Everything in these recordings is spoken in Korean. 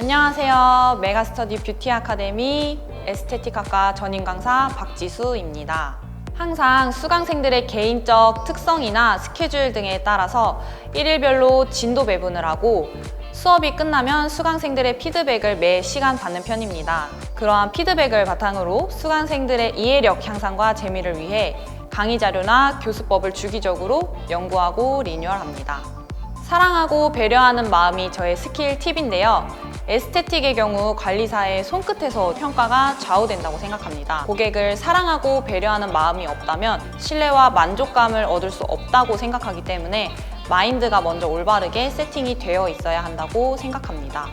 안녕하세요. 메가스터디 뷰티 아카데미 에스테틱학과 전임 강사 박지수입니다. 항상 수강생들의 개인적 특성이나 스케줄 등에 따라서 일일별로 진도 배분을 하고 수업이 끝나면 수강생들의 피드백을 매 시간 받는 편입니다. 그러한 피드백을 바탕으로 수강생들의 이해력 향상과 재미를 위해 강의 자료나 교수법을 주기적으로 연구하고 리뉴얼합니다. 사랑하고 배려하는 마음이 저의 스킬 팁인데요. 에스테틱의 경우 관리사의 손끝에서 평가가 좌우된다고 생각합니다. 고객을 사랑하고 배려하는 마음이 없다면 신뢰와 만족감을 얻을 수 없다고 생각하기 때문에 마인드가 먼저 올바르게 세팅이 되어 있어야 한다고 생각합니다.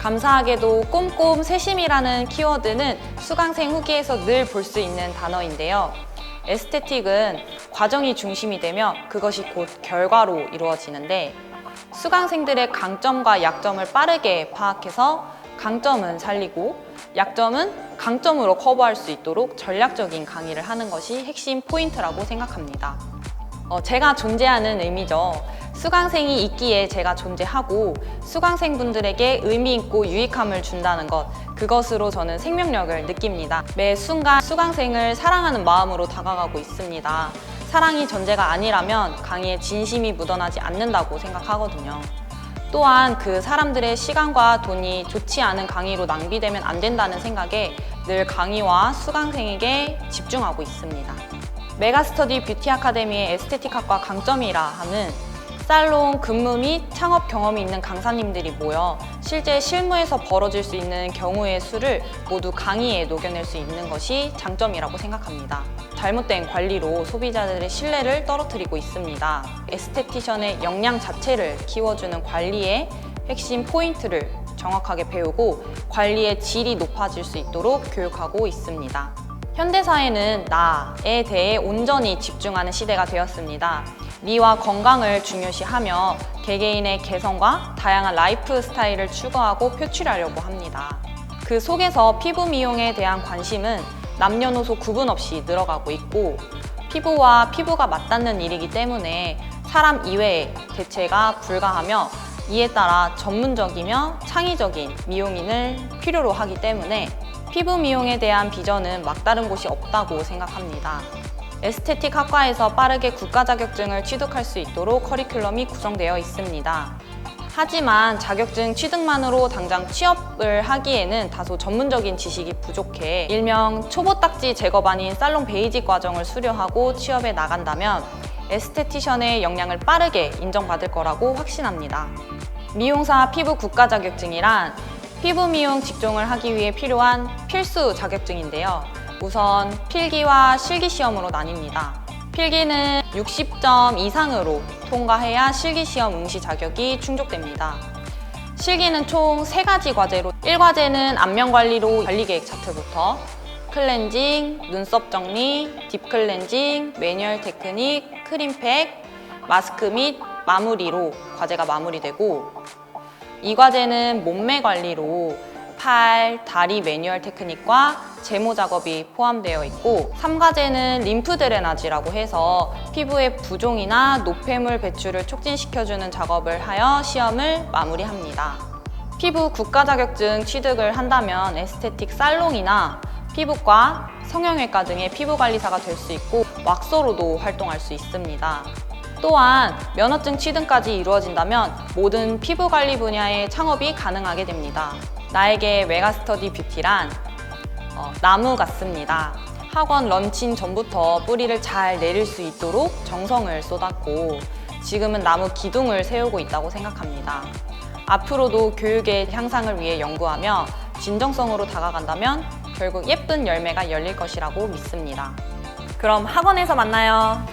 감사하게도 꼼꼼 세심이라는 키워드는 수강생 후기에서 늘 볼 수 있는 단어인데요. 에스테틱은 과정이 중심이 되며 그것이 곧 결과로 이루어지는데 수강생들의 강점과 약점을 빠르게 파악해서 강점은 살리고 약점은 강점으로 커버할 수 있도록 전략적인 강의를 하는 것이 핵심 포인트라고 생각합니다. 어, 제가 존재하는 의미죠. 수강생이 있기에 제가 존재하고 수강생분들에게 의미 있고 유익함을 준다는 것, 그것으로 저는 생명력을 느낍니다. 매 순간 수강생을 사랑하는 마음으로 다가가고 있습니다. 사랑이 전제가 아니라면 강의에 진심이 묻어나지 않는다고 생각하거든요. 또한 그 사람들의 시간과 돈이 좋지 않은 강의로 낭비되면 안 된다는 생각에 늘 강의와 수강생에게 집중하고 있습니다. 메가스터디 뷰티 아카데미의 에스테틱학과 강점이라 하는 살롱 근무 및 창업 경험이 있는 강사님들이 모여 실제 실무에서 벌어질 수 있는 경우의 수를 모두 강의에 녹여낼 수 있는 것이 장점이라고 생각합니다. 잘못된 관리로 소비자들의 신뢰를 떨어뜨리고 있습니다. 에스테티션의 역량 자체를 키워주는 관리의 핵심 포인트를 정확하게 배우고 관리의 질이 높아질 수 있도록 교육하고 있습니다. 현대사회는 나에 대해 온전히 집중하는 시대가 되었습니다. 미와 건강을 중요시하며 개개인의 개성과 다양한 라이프 스타일을 추구하고 표출하려고 합니다. 그 속에서 피부 미용에 대한 관심은 남녀노소 구분 없이 늘어가고 있고 피부와 피부가 맞닿는 일이기 때문에 사람 이외의 대체가 불가하며 이에 따라 전문적이며 창의적인 미용인을 필요로 하기 때문에 피부 미용에 대한 비전은 막다른 곳이 없다고 생각합니다. 에스테틱 학과에서 빠르게 국가 자격증을 취득할 수 있도록 커리큘럼이 구성되어 있습니다. 하지만 자격증 취득만으로 당장 취업을 하기에는 다소 전문적인 지식이 부족해 일명 초보 딱지 제거반인 살롱 베이직 과정을 수료하고 취업에 나간다면 에스테티션의 역량을 빠르게 인정받을 거라고 확신합니다. 미용사 피부 국가 자격증이란 피부 미용 직종을 하기 위해 필요한 필수 자격증인데요. 우선 필기와 실기 시험으로 나뉩니다. 필기는 60점 이상으로 통과해야 실기 시험 응시 자격이 충족됩니다. 실기는 총 3가지 과제로 1과제는 안면 관리로 관리 계획 차트부터 클렌징, 눈썹 정리, 딥 클렌징, 매뉴얼 테크닉, 크림팩, 마스크 및 마무리로 과제가 마무리되고 이 과제는 몸매 관리로 팔, 다리 매뉴얼 테크닉과 제모 작업이 포함되어 있고 3과제는 림프 드레나지라고 해서 피부의 부종이나 노폐물 배출을 촉진시켜주는 작업을 하여 시험을 마무리합니다. 피부 국가 자격증 취득을 한다면 에스테틱 살롱이나 피부과, 성형외과 등의 피부 관리사가 될 수 있고 왁서로도 활동할 수 있습니다. 또한 면허증 취득까지 이루어진다면 모든 피부 관리 분야의 창업이 가능하게 됩니다. 나에게 메가스터디 뷰티란 어, 나무 같습니다. 학원 런칭 전부터 뿌리를 잘 내릴 수 있도록 정성을 쏟았고 지금은 나무 기둥을 세우고 있다고 생각합니다. 앞으로도 교육의 향상을 위해 연구하며 진정성으로 다가간다면 결국 예쁜 열매가 열릴 것이라고 믿습니다. 그럼 학원에서 만나요.